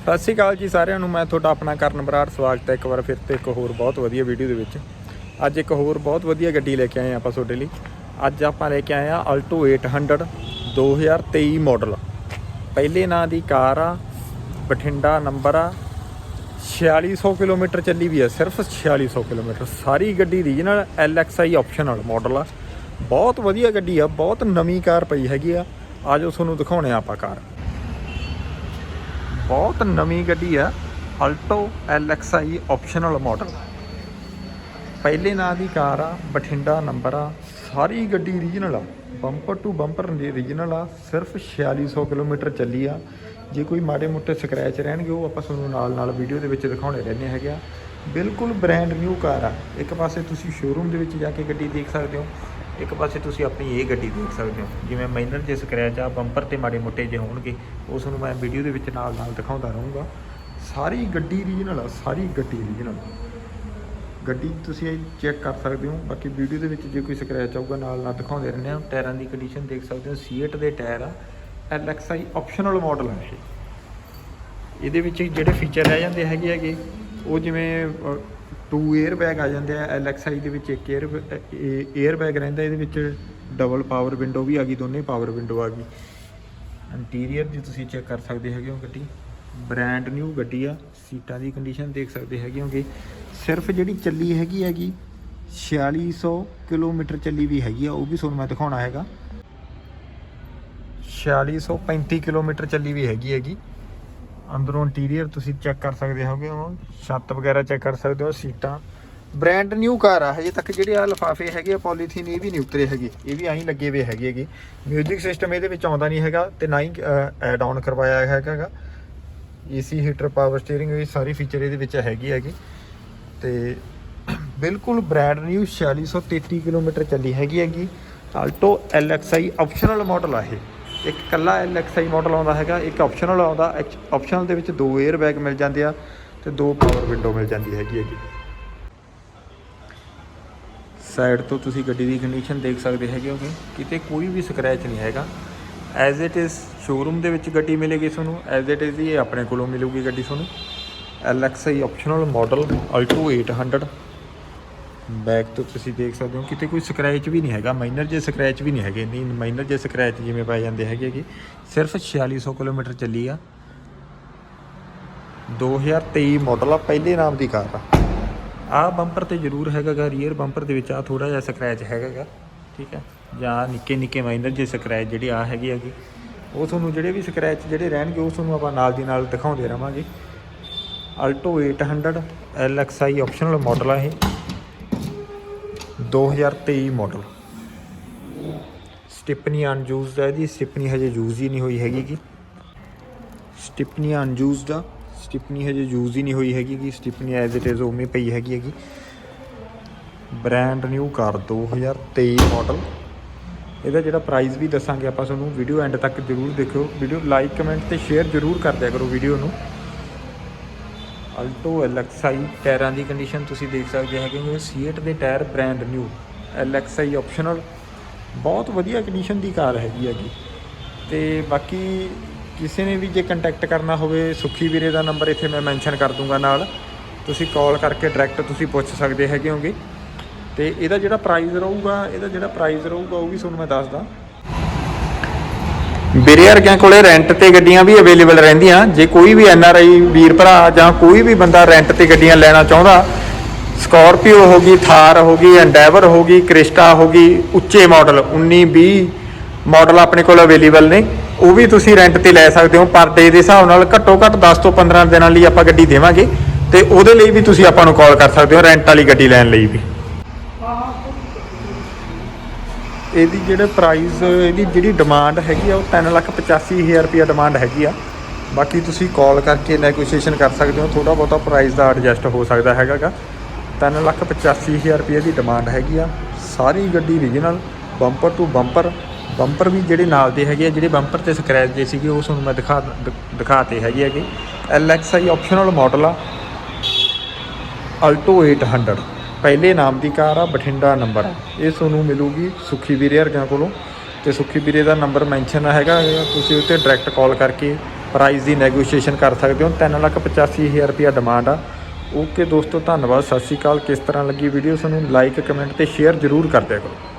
ਸਤਿ ਸ਼੍ਰੀ ਅਕਾਲ ਜੀ ਸਾਰਿਆਂ ਨੂੰ, ਮੈਂ ਤੁਹਾਡਾ ਆਪਣਾ ਕਰਨ ਬਰਾੜ, ਸਵਾਗਤ ਹੈ ਇੱਕ ਵਾਰ ਫਿਰ ਤੋਂ ਇੱਕ ਹੋਰ ਬਹੁਤ ਵਧੀਆ ਵੀਡੀਓ ਦੇ ਵਿੱਚ। ਅੱਜ ਇੱਕ ਹੋਰ ਬਹੁਤ ਵਧੀਆ ਗੱਡੀ ਲੈ ਕੇ ਆਏ ਹਾਂ ਆਪਾਂ ਤੁਹਾਡੇ ਲਈ। ਅੱਜ ਆਪਾਂ ਲੈ ਕੇ ਆਏ ਆ ਆਲਟੋ 800 2023 ਮਾਡਲ ਪਹਿਲੇ ਨਾਂ ਦੀ ਕਾਰ ਆ, ਬਠਿੰਡਾ ਨੰਬਰ ਆ। 4600 ਕਿਲੋਮੀਟਰ ਚੱਲੀ ਵੀ ਆ, ਸਿਰਫ 4600 ਕਿਲੋਮੀਟਰ। ਸਾਰੀ ਗੱਡੀ ਰੀਜਨਲ LXI ਆਪਸ਼ਨਲ ਮਾਡਲ ਆ। ਬਹੁਤ ਵਧੀਆ ਗੱਡੀ ਆ, ਬਹੁਤ ਨਵੀਂ ਕਾਰ ਪਈ ਹੈਗੀ ਆ। ਆਜੋ ਤੁਹਾਨੂੰ ਦਿਖਾਉਣੇ ਆ ਆਪਾਂ ਕਾਰ। ਬਹੁਤ ਨਵੀਂ ਗੱਡੀ ਆ ਅਲਟੋ LXI ਆਪਸ਼ਨਲ ਮਾਡਲ ਪਹਿਲੇ ਨਾਂ ਦੀ ਕਾਰ ਆ, ਬਠਿੰਡਾ ਨੰਬਰ ਆ, ਸਾਰੀ ਗੱਡੀ ਰੀਜਨਲ ਆ। ਬੰਪਰ ਟੂ ਬੰਪਰ ਰੀਜਨਲ ਆ, ਸਿਰਫ 4600 ਕਿਲੋਮੀਟਰ ਚੱਲੀ ਆ। ਜੇ ਕੋਈ ਮਾੜੇ ਮੋਟੇ ਸਕ੍ਰੈਚ ਰਹਿਣਗੇ, ਉਹ ਆਪਾਂ ਤੁਹਾਨੂੰ ਨਾਲ ਨਾਲ ਵੀਡੀਓ ਦੇ ਵਿੱਚ ਦਿਖਾਉਣੇ ਰਹਿੰਦੇ ਹੈਗੇ ਆ। ਬਿਲਕੁਲ ਬ੍ਰਾਂਡ ਨਿਊ ਕਾਰ ਆ। ਇੱਕ ਪਾਸੇ ਤੁਸੀਂ ਸ਼ੋਰੂਮ ਦੇ ਵਿੱਚ ਜਾ ਕੇ ਗੱਡੀ ਦੇਖ ਸਕਦੇ ਹੋ। ਇੱਕ ਪਾਸੇ ਤੁਸੀਂ ਆਪਣੀ ਇਹ ਗੱਡੀ ਦੇਖ ਸਕਦੇ ਹੋ। ਜਿਵੇਂ ਮਾਈਨਰ ਜੇ ਸਕ੍ਰੈਚ ਆ ਬੰਪਰ ਤੇ ਮਾੜੇ ਮੋਟੇ ਜੇ ਹੋਣਗੇ, ਉਸ ਨੂੰ ਮੈਂ ਵੀਡੀਓ ਦੇ ਵਿੱਚ ਨਾਲ ਨਾਲ ਦਿਖਾਉਂਦਾ ਰਹੂੰਗਾ। ਸਾਰੀ ਗੱਡੀ ਰੀਜਨਲ ਆ, ਸਾਰੀ ਗੱਡੀ ਰੀਜਨਲ ਗੱਡੀ ਤੁਸੀਂ ਚੈੱਕ ਕਰ ਸਕਦੇ ਹੋ। ਬਾਕੀ ਵੀਡੀਓ ਦੇ ਵਿੱਚ ਜੇ ਕੋਈ ਸਕ੍ਰੈਚ ਆਊਗਾ ਨਾਲ ਨਾਲ ਦਿਖਾਉਂਦੇ ਰਹਿੰਦੇ ਹਾਂ। ਟਾਇਰਾਂ ਦੀ ਕੰਡੀਸ਼ਨ ਦੇਖ ਸਕਦੇ ਹੋ। ਸੀਟ ਦੇ ਟਾਇਰ ਆ। LXI ਆਪਸ਼ਨਲ ਮਾਡਲ ਹੈ ਇਹ। ਇਹਦੇ ਵਿੱਚ ਜਿਹੜੇ ਫੀਚਰ ਰਹਿ ਜਾਂਦੇ ਹੈਗੇ ਹੈਗੇ, ਉਹ ਜਿਵੇਂ ਟੂ 에ਅਰ ਬੈਗ ਆ ਜਾਂਦੇ ਆ ਐਲ ਐਕਸ ਆਈ ਦੇ ਵਿੱਚ ਇੱਕ 에ਅਰ 에ਅਰ ਬੈਗ ਰਹਿੰਦਾ, ਇਹਦੇ ਵਿੱਚ ਡਬਲ ਪਾਵਰ ਵਿੰਡੋ ਵੀ ਆ ਗਈ, ਦੋਨੇ ਪਾਵਰ ਵਿੰਡੋ ਆ ਗਈ। ਇੰਟੀਰੀਅਰ ਜੀ ਤੁਸੀਂ ਚੈੱਕ ਕਰ ਸਕਦੇ ਹੈਗੇ ਹੋ ਗੱਡੀ। ਬ੍ਰਾਂਡ ਨਿਊ ਗੱਡੀ ਆ, ਸੀਟਾਂ ਦੀ ਕੰਡੀਸ਼ਨ ਦੇਖ ਸਕਦੇ ਹੈਗੇ ਹੋਗੇ। ਸਿਰਫ ਜਿਹੜੀ ਚੱਲੀ ਹੈਗੀ ਹੈਗੀ 4600 ਕਿਲੋਮੀਟਰ ਚੱਲੀ ਵੀ ਹੈਗੀ ਆ, ਉਹ ਵੀ ਤੁਹਾਨੂੰ ਮੈਂ ਦਿਖਾਉਣਾ ਹੈਗਾ। 4635 ਕਿਲੋਮੀਟਰ ਚੱਲੀ ਵੀ ਹੈਗੀ ਹੈਗੀ। ਅੰਦਰੋਂ ਇੰਟੀਰੀਅਰ ਤੁਸੀਂ ਚੈੱਕ ਕਰ ਸਕਦੇ ਹੋਗੇ, ਉਹ ਛੱਤ ਵਗੈਰਾ ਚੈੱਕ ਕਰ ਸਕਦੇ ਹੋ, ਸੀਟਾਂ। ਬ੍ਰਾਂਡ ਨਿਊ ਕਾਰ ਆ, ਹਜੇ ਤੱਕ ਜਿਹੜੇ ਆ ਲਫਾਫੇ ਹੈਗੇ ਆ ਪੋਲੀਥੀਨ ਇਹ ਵੀ ਨਹੀਂ ਉਤਰੇ ਹੈਗੇ। ਇਹ ਵੀ ਆਹੀਂ ਲੱਗੇ ਹੋਏ ਹੈਗੇ ਹੈਗੇ। 뮤직 ਸਿਸਟਮ ਇਹਦੇ ਵਿੱਚ ਆਉਂਦਾ ਨਹੀਂ ਹੈਗਾ ਤੇ ਨਾ ਹੀ ਐਡ ਆਨ ਕਰਵਾਇਆ ਹੈਗਾ ਏਸੀ ਹੀਟਰ ਪਾਵਰ ਸਟੀਅਰਿੰਗ ਇਹ ਸਾਰੀ ਫੀਚਰ ਇਹਦੇ ਵਿੱਚ ਹੈਗੀ ਹੈਗੀ। ਤੇ ਬਿਲਕੁਲ ਬ੍ਰਾਂਡ ਨਿਊ 4633 ਕਿਲੋਮੀਟਰ ਚੱਲੀ ਹੈਗੀ ਹੈਗੀ। ਆਲਟੋ LXI ਆਪਸ਼ਨਲ ਮਾਡਲ ਆ ਇਹ। ਇੱਕ ਕੱਲਾ LXI ਮਾਡਲ ਆਉਂਦਾ ਹੈਗਾ, ਇੱਕ ਆਪਸ਼ਨਲ ਆਉਂਦਾ ਆਪਸ਼ਨਲ ਦੇ ਵਿੱਚ ਦੋ 에ਅਰ ਬੈਗ ਮਿਲ ਜਾਂਦੇ ਆ ਤੇ ਦੋ ਪਾਵਰ ਵਿੰਡੋ ਮਿਲ ਜਾਂਦੀ ਹੈਗੀ ਹੈਗੀ। ਸਾਈਡ ਤੋਂ ਤੁਸੀਂ ਗੱਡੀ ਦੀ ਕੰਡੀਸ਼ਨ ਦੇਖ ਸਕਦੇ ਹੈਗੇ ਹੋ ਕਿਤੇ ਕੋਈ ਵੀ ਸਕ੍ਰੈਚ ਨਹੀਂ ਹੈਗਾ। ਐਜ਼ ਇਟ ਇਜ਼ ਸ਼ੋਰੂਮ ਦੇ ਵਿੱਚ ਗੱਡੀ ਮਿਲੇਗੀ ਤੁਹਾਨੂੰ ਐਜ਼ ਇਟ ਇਜ਼ ਇਹ ਆਪਣੇ ਕੋਲੋਂ ਮਿਲੂਗੀ ਗੱਡੀ ਤੁਹਾਨੂੰ। LXI optional model Alto 800 back ਤੋਂ ਤੁਸੀਂ ਦੇਖ ਸਕਦੇ ਹੋ, ਕਿਤੇ ਕੋਈ ਸਕ੍ਰੈਚ ਵੀ ਨਹੀਂ ਹੈਗਾ ਮਾਈਨਰ ਜੇ ਸਕ੍ਰੈਚ ਵੀ ਨਹੀਂ ਹੈਗੇ, ਨਹੀਂ ਮਾਈਨਰ ਜੇ ਸਕ੍ਰੈਚ ਜਿਵੇਂ ਪਾਏ ਜਾਂਦੇ ਹੈਗੇ ਕਿ ਸਿਰਫ 4600 ਕਿਲੋਮੀਟਰ ਚੱਲੀ ਆ। 2023 ਮਾਡਲ ਆ, ਪਹਿਲੇ ਨਾਮ ਦੀ ਕਾਰ ਆ। ਆ ਬੰਪਰ ਤੇ ਜ਼ਰੂਰ ਹੈਗਾਗਾ ਰੀਅਰ ਬੰਪਰ ਦੇ ਵਿੱਚ ਆ ਥੋੜਾ ਜਿਹਾ ਸਕ੍ਰੈਚ ਹੈਗਾਗਾ ਠੀਕ ਹੈ ਜਾਂ ਨਿੱਕੇ ਨਿੱਕੇ ਮਾਈਨਰ ਜੇ ਸਕ੍ਰੈਚ ਜਿਹੜੇ ਆ ਹੈਗੇ ਹੈਗੇ ਉਹ ਤੁਹਾਨੂੰ ਜਿਹੜੇ ਵੀ ਸਕ੍ਰੈਚ ਜਿਹੜੇ ਰਹਿਣਗੇ, ਉਹ ਤੁਹਾਨੂੰ ਆਪਾਂ ਨਾਲ ਦੀ ਨਾਲ ਦਿਖਾਉਂਦੇ ਰਵਾਂਗੇ। ਅਲਟੋ 800 LXI ਆਪਸ਼ਨਲ ਮਾਡਲ ਆ ਇਹ। 2023 ਮਾਡਲ ਸਟਿਪਨੀ ਅਨਯੂਜ਼ਡ ਹੈ ਇਹਦੀ। ਸਟਿਪਨੀ ਹਜੇ ਯੂਜ਼ ਹੀ ਨਹੀਂ ਹੋਈ ਹੈਗੀ ਕਿ ਸਟਿਪਨੀ ਅਨਯੂਜ਼ਡ ਆ। ਸਟਿਪਨੀ ਹਜੇ ਯੂਜ਼ ਹੀ ਨਹੀਂ ਹੋਈ ਹੈਗੀ ਕਿ ਸਟਿਪਨੀ ਐਜ਼ ਇਟ ਇਜ਼ ਉਵੇਂ ਪਈ ਹੈਗੀ ਹੈਗੀ। ਬ੍ਰਾਂਡ ਨਿਊ ਕਾਰ 2023 ਮਾਡਲ ਇਹਦਾ ਜਿਹੜਾ ਪ੍ਰਾਈਸ ਵੀ ਦੱਸਾਂਗੇ ਆਪਾਂ ਤੁਹਾਨੂੰ। ਵੀਡੀਓ ਐਂਡ ਤੱਕ ਜਰੂਰ ਦੇਖਿਓ। ਵੀਡੀਓ ਲਾਈਕ ਕਮੈਂਟ ਤੇ ਸ਼ੇਅਰ ਜਰੂਰ ਕਰ ਦਿਆ ਕਰੋ ਵੀਡੀਓ ਨੂੰ। ਅਲਟੋ LXI ਟਾਇਰਾਂ ਦੀ ਕੰਡੀਸ਼ਨ ਤੁਸੀਂ ਦੇਖ ਸਕਦੇ ਹੈਗੇ ਜਿਵੇਂ ਸੀਟ ਦੇ tyre brand new LXI optional ਬਹੁਤ ਵਧੀਆ ਕੰਡੀਸ਼ਨ ਦੀ ਕਾਰ ਹੈਗੀ ਹੈਗੀ। ਤੇ ਬਾਕੀ ਕਿਸੇ ਨੇ ਵੀ ਜੇ ਕੰਟੈਕਟ ਕਰਨਾ ਹੋਵੇ, ਸੁਖੀ ਵੀਰੇ ਦਾ ਨੰਬਰ ਇੱਥੇ ਮੈਂ ਮੈਂਸ਼ਨ ਕਰ ਦੂੰਗਾ ਨਾਲ। ਤੁਸੀਂ ਕਾਲ ਕਰਕੇ ਡਾਇਰੈਕਟ ਤੁਸੀਂ ਪੁੱਛ ਸਕਦੇ ਹੈਗੇ ਹੋਗੇ। ਤੇ ਇਹਦਾ ਜਿਹੜਾ ਪ੍ਰਾਈਸ ਰਹੂਗਾ, ਇਹਦਾ ਜਿਹੜਾ ਪ੍ਰਾਈਸ ਰਹੂਗਾ ਉਹ ਵੀ ਤੁਹਾਨੂੰ ਮੈਂ ਦੱਸਦਾ। ਵੀਰੇ ਵਰਗਿਆਂ ਕੋਲੇ ਰੈਂਟ ਤੇ ਗੱਡੀਆਂ ਵੀ ਅਵੇਲੇਬਲ ਰਹਿੰਦੀਆਂ। ਜੇ ਕੋਈ ਵੀ ਐਨ ਆਰ ਆਈ ਵੀਰ ਭਰਾ ਜਾਂ ਕੋਈ ਵੀ ਬੰਦਾ ਰੈਂਟ ਤੇ ਗੱਡੀਆਂ ਲੈਣਾ ਚਾਹੁੰਦਾ ਸਕਾਰਪੀਓ ਹੋ ਗਈ ਥਾਰ ਹੋ ਗਈ ਐਂਡੈਵਰ ਹੋ ਗਈ ਕ੍ਰਿਸਟਾ ਹੋ ਗਈ, ਉੱਚੇ ਮਾਡਲ 19 20 ਮਾਡਲ ਆਪਣੇ ਕੋਲ ਅਵੇਲੇਬਲ ਨੇ। ਉਹ ਵੀ ਤੁਸੀਂ ਰੈਂਟ ਤੇ ਲੈ ਸਕਦੇ ਹੋ, ਪਰ ਡੇ ਦੇ ਹਿਸਾਬ ਨਾਲ ਘੱਟੋ ਘੱਟ 10 ਤੋਂ 15 ਦਿਨਾਂ ਲਈ ਆਪਾਂ ਗੱਡੀ ਦੇਵਾਂਗੇ। ਤੇ ਉਹਦੇ ਲਈ ਵੀ ਤੁਸੀਂ ਆਪਾਂ ਨੂੰ ਕਾਲ ਕਰ ਸਕਦੇ ਹੋ ਰੈਂਟ ਵਾਲੀ ਗੱਡੀ ਲੈਣ ਲਈ ਵੀ। ਇਹਦੀ ਜਿਹੜੇ ਪ੍ਰਾਈਸ ਇਹਦੀ ਜਿਹੜੀ ਡਿਮਾਂਡ ਹੈਗੀ ਆ, ਉਹ 385000 ਰੁਪਿਆ ਡਿਮਾਂਡ ਹੈਗੀ ਆ। ਬਾਕੀ ਤੁਸੀਂ ਕਾਲ ਕਰਕੇ ਨੈਗੋਸ਼ੀਏਸ਼ਨ ਕਰ ਸਕਦੇ ਹੋ ਥੋੜਾ ਬਹੁਤਾ ਪ੍ਰਾਈਸ ਦਾ ਐਡਜਸਟ ਹੋ ਸਕਦਾ ਹੈਗਾਗਾ। 385000 ਰੁਪਏ ਦੀ ਡਿਮਾਂਡ ਹੈਗੀ ਆ। ਸਾਰੀ ਗੱਡੀ original bumper to bumper bumper ਵੀ ਜਿਹੜੇ ਨਾਲ ਦੇ ਹੈਗੇ ਆ, ਜਿਹੜੇ ਬੰਪਰ ਤੇ ਸਕ੍ਰੈਚ ਜੇ ਸੀਗੇ, ਉਹ ਤੁਹਾਨੂੰ ਮੈਂ ਦਿਖਾ, ਦਿਖਾਤੇ ਹੈਗੇ ਹੈਗੇ। LXI ਆਪਸ਼ਨਲ ਮਾਡਲ ਆ। ਅਲਟੋ 800 ਪਹਿਲੇ ਨਾਮ ਦੀ ਕਾਰ ਆ ਬਠਿੰਡਾ ਨੰਬਰ। ਇਹ ਤੁਹਾਨੂੰ ਮਿਲੂਗੀ ਸੁਖੀ ਵੀਰੇ ਵਰਗਿਆਂ ਕੋਲੋਂ। ਤੇ ਸੁਖੀ ਵੀਰੇ ਦਾ ਨੰਬਰ ਮੈਂਸ਼ਨ ਹੈਗਾ ਹੈਗਾ, ਤੁਸੀਂ ਉੱਤੇ ਡਾਇਰੈਕਟ ਕਾਲ ਕਰਕੇ ਪ੍ਰਾਈਸ ਦੀ ਨੈਗੋਸ਼ੀਏਸ਼ਨ ਕਰ ਸਕਦੇ ਹੋ। 385000 ਰੁਪਿਆ ਡਿਮਾਂਡ ਆ। ਓਕੇ ਦੋਸਤੋ ਧੰਨਵਾਦ। ਸਤਿ ਸ਼੍ਰੀ ਅਕਾਲ। ਕਿਸ ਤਰ੍ਹਾਂ ਲੱਗੀ ਵੀਡੀਓ ਸਾਨੂੰ ਲਾਈਕ ਕਮੈਂਟ ਤੇ ਸ਼ੇਅਰ ਜ਼ਰੂਰ ਕਰ ਦਿਆ ਕਰੋ।